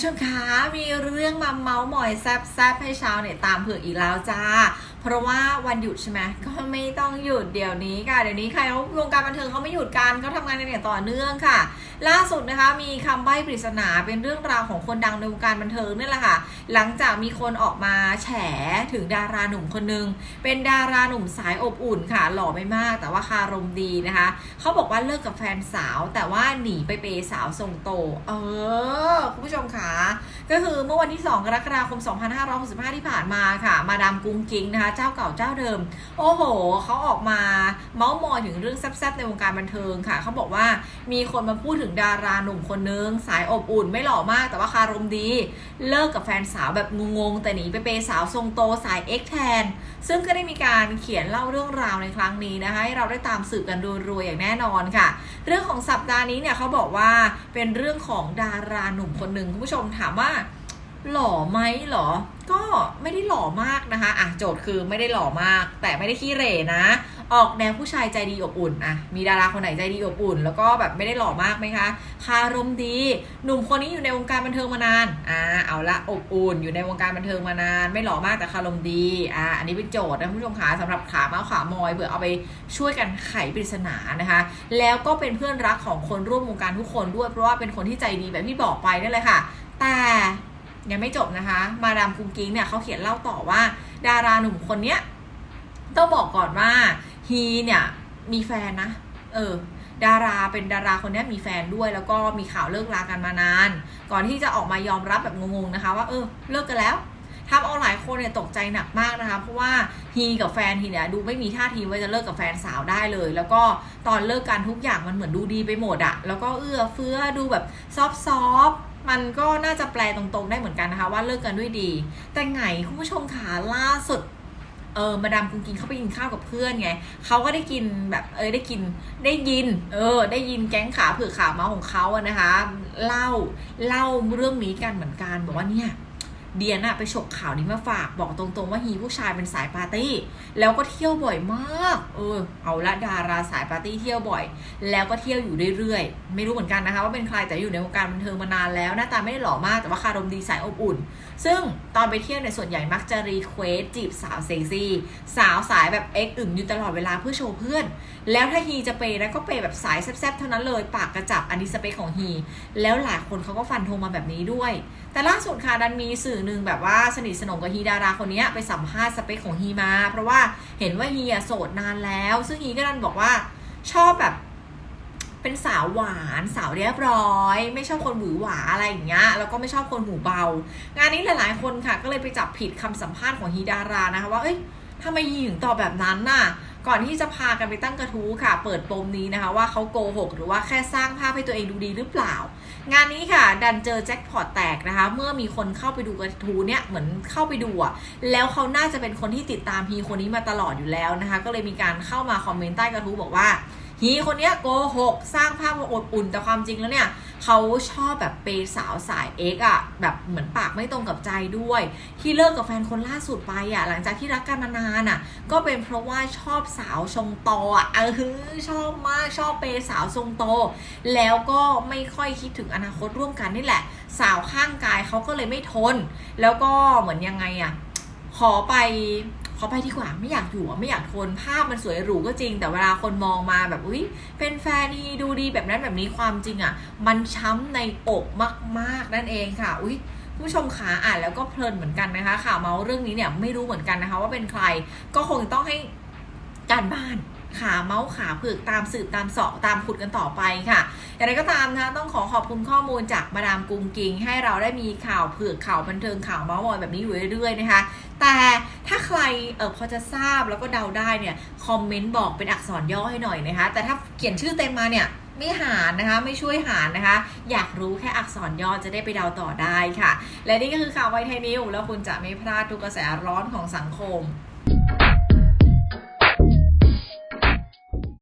ผู้ชมคะมีเรื่องมาเมาส์มอยแซบๆให้ชาวเนี่ยตามเผือกอีกแล้วจ้า เพราะว่าวันหยุดใช่ไหมก็ไม่ต้องหยุดเดี๋ยวนี้ค่ะ เดี๋ยวนี้ใครเขาวงการบันเทิงเขาไม่หยุดกันเขาทำงานกันอย่างต่อเนื่องค่ะ ล่าสุดนะคะมีคำใบ้ปริศนาเป็นเรื่องราวของคนดังในวงการบันเทิงนี่แหละค่ะ หลังจากมีคนออกมาแฉถึงดาราหนุ่มคนหนึง เป็นดาราหนุ่มสายอบอุ่นค่ะ หล่อไม่มาก แต่ว่าคารมดีนะคะเขาบอกว่าเลิกกับแฟนสาว แต่ว่าหนีไปเปสาวทรงโต เออคุณผู้ชมคะก็คือเมื่อวันที่ 2 กรกฎาคม 2565 ที่ผ่านมาค่ะ มาดามกุ้งกิ้งนะคะเจ้าเก่าเจ้าเดิม โอ้โหเขาออกมาเมาส์มอยถึงเรื่องแซ่บๆในวงการบันเทิงค่ะเขาบอกว่ามีคนมาพูดถึงดาราหนุ่มคนนึง สายอบอุ่นไม่หล่อมากแต่ว่าคารมดี เลิกกับแฟนสาวแบบงงๆ แต่หนีไปเปย์สาวทรงโตสายเอ็กแทน ซึ่งก็ได้มีการเขียนเล่าเรื่องราวในครั้งนี้นะคะให้เราได้ตามสืบกันรวยๆอย่างแน่นอนค่ะ เรื่องของสัปดาห์นี้เนี่ยเขาบอกว่าเป็นเรื่องของดาราหนุ่มคนหนึ่งคุณผู้ชมถามว่า หล่อไหมหรอ ก็ไม่ได้หล่อมากนะคะ อะโจทย์คือไม่ได้หล่อมาก แต่ไม่ได้ขี้เหร่นะ ออกแนวผู้ชายใจดีอบอุ่นอะมีดาราคนไหนใจดีอบอุ่น แล้วก็แบบไม่ได้หล่อมากไหมคะคารมดี หนุ่มคนนี้อยู่ในวงการบันเทิงมานาน อ่าเอาละอบอุ่น อยู่ในวงการบันเทิงมานาน ไม่หล่อมากแต่คารมดี อ่าอันนี้เป็นโจทย์นะคุณผู้ชมคะสำหรับขาเมาส์ขามอยเผื่อเอาไปช่วยกันไขปริศนานะคะ แล้วก็เป็นเพื่อนรักของคนร่วมวงการทุกคนด้วยเพราะว่าเป็นคนที่ใจดีแบบที่บอกไปนั่นแหละค่ะ แต่ ยังไม่จบนะคะ มาดามกุงกิ้งเนี่ยเขาเขียนเล่าต่อว่า ดาราหนุ่มคนเนี้ยต้องบอกก่อนว่าฮีเนี่ยมีแฟนนะ เออ ดาราเป็นดาราคนเนี้ยมีแฟนด้วย แล้วก็มีข่าวเลิกรากันมานาน ก่อนที่จะออกมายอมรับแบบงงๆนะคะ ว่าเออเลิกกันแล้วทำเอาหลายคนเนี่ยตกใจหนักมากนะคะ เพราะว่าฮีกับแฟนฮีเนี่ยดูไม่มีท่าทีว่าจะเลิกกับแฟนสาวได้เลย แล้วก็ตอนเลิกกันทุกอย่างมันเหมือนดูดีไปหมดอะแล้วก็เอื้อเฟื้อดูแบบซอฟซอฟ มันก็น่าจะแปลตรงๆได้เหมือนกันนะคะ ว่าเลิกกันด้วยดี แต่ไงคุณผู้ชมขาล่าสุดเออมาดามกุงกินเขาไปกินข้าวกับเพื่อนไงเขาก็ได้กินแบบเออได้กินได้ยิน เออ ได้ยินแก๊งขาเผือกขาเมาของเขาอะนะคะ เล่าเล่าเรื่องนี้กันเหมือนกันบอกว่าเนี่ย เดียน่ะไปฉกข่าวนี้มาฝากบอกตรงๆว่าฮีผู้ชายเป็นสายปาร์ตี้ แล้วก็เที่ยวบ่อยมาก เออ เอาละดาราสายปาร์ตี้เที่ยวบ่อย แล้วก็เที่ยวอยู่เรื่อยๆ ไม่รู้เหมือนกันนะคะว่าเป็นใครแต่อยู่ในวงการบันเทิงมานานแล้ว หน้าตาไม่ได้หล่อมากแต่ว่าคารมดีสายอบอุ่น ซึ่งตอนไปเที่ยวในส่วนใหญ่มักจะรีเควสจีบสาวเซ็กซี่ สาวสายแบบเอ็กอึ่งอยู่ตลอดเวลาเพื่อโชว์เพื่อน แล้วถ้าฮีจะเปย์นะก็เปย์แบบสายแซ่บๆเท่านั้นเลยปากกระจับอันนี้สเปคของฮีแล้วหลายคนเขาก็ฟันธงมาแบบนี้ด้วย แต่ล่าสุดค่ะดันมีสื่อหนึ่งแบบว่าสนิทสนมกับฮีดาราคนนี้ไปสัมภาษณ์สเปคของฮีมา เพราะว่าเห็นว่าฮีอะโสดนานแล้ว ซึ่งฮีก็ดันบอกว่าชอบแบบเป็นสาวหวานสาวเรียบร้อย ไม่ชอบคนหวือหวาอะไรอย่างเงี้ยแล้วก็ไม่ชอบคนหูเบา งานนี้หลายๆคนค่ะ ก็เลยไปจับผิดคำสัมภาษณ์ของฮีดารานะคะว่าเอ้ยทำไมฮีถึงตอบแบบนั้นน่ะ ก่อนที่จะพากันไปตั้งกระทู้ค่ะ เปิดปมนี้นะคะ ว่าเขาโกหกหรือว่าแค่สร้างภาพให้ตัวเองดูดีหรือเปล่า งานนี้ค่ะ ดันเจอแจ็คพอตแตกนะคะ เมื่อมีคนเข้าไปดูกระทู้เนี่ยเหมือนเข้าไปดูอะแล้วเขาน่าจะเป็นคนที่ติดตามพีคนนี้มาตลอดอยู่แล้วนะคะ ก็เลยมีการเข้ามาคอมเมนต์ใต้กระทู้บอกว่า ฮีคนเนี้ยโกหกสร้างภาพว่าอบอุ่นแต่ความจริงแล้วเนี่ยเขาชอบแบบเปย์สาวสายเอ็กอะแบบเหมือนปากไม่ตรงกับใจด้วย ที่เลิกกับแฟนคนล่าสุดไปอะหลังจากที่รักกันมานานอะก็เป็นเพราะว่าชอบสาวทรงโตอะเออชอบมากชอบเปย์สาวทรงโต แล้วก็ไม่ค่อยคิดถึงอนาคตร่วมกันนี่แหละ สาวข้างกายเขาก็เลยไม่ทน แล้วก็เหมือนยังไงอะขอไป ขอไปดีกว่าไม่อยากอยู่ไม่อยากทนภาพมันสวยหรูก็จริง แต่เวลาคนมองมาแบบอุ้ยเป็นแฟนดีดูดีแบบนั้นแบบนี้ความจริงอะมันช้ำในอกมากๆนั่นเองค่ะอุ้ยผู้ชมขาอ่านแล้วก็เพลินเหมือนกันนะคะข่าวเมาส์เรื่องนี้เนี่ยไม่รู้เหมือนกันนะคะ ว่าเป็นใครก็คงต้องให้การบ้านขาเมาส์ขาเผือกตามสืบตามเสาะตามขุดกันต่อไปค่ะอย่างไรก็ตามนะคะต้องขอขอบคุณข้อมูลจากมาดามกุงกิง ให้เราได้มีข่าวเผือกข่าวบันเทิงข่าวเมาส์มอยแบบนี้อยู่เรื่อยๆนะคะ แต่ ถ้าใครเออพอจะทราบแล้วก็เดาได้เนี่ยคอมเมนต์บอกเป็นอักษรย่อให้หน่อยนะคะ แต่ถ้าเขียนชื่อเต็มมาเนี่ยไม่หารนะคะไม่ช่วยหารนะคะ อยากรู้แค่อักษรย่อจะได้ไปเดาต่อได้ค่ะ และนี่ก็คือข่าวไวไทยนิวแล้วคุณจะไม่พลาดทุกกระแสร้อนของสังคม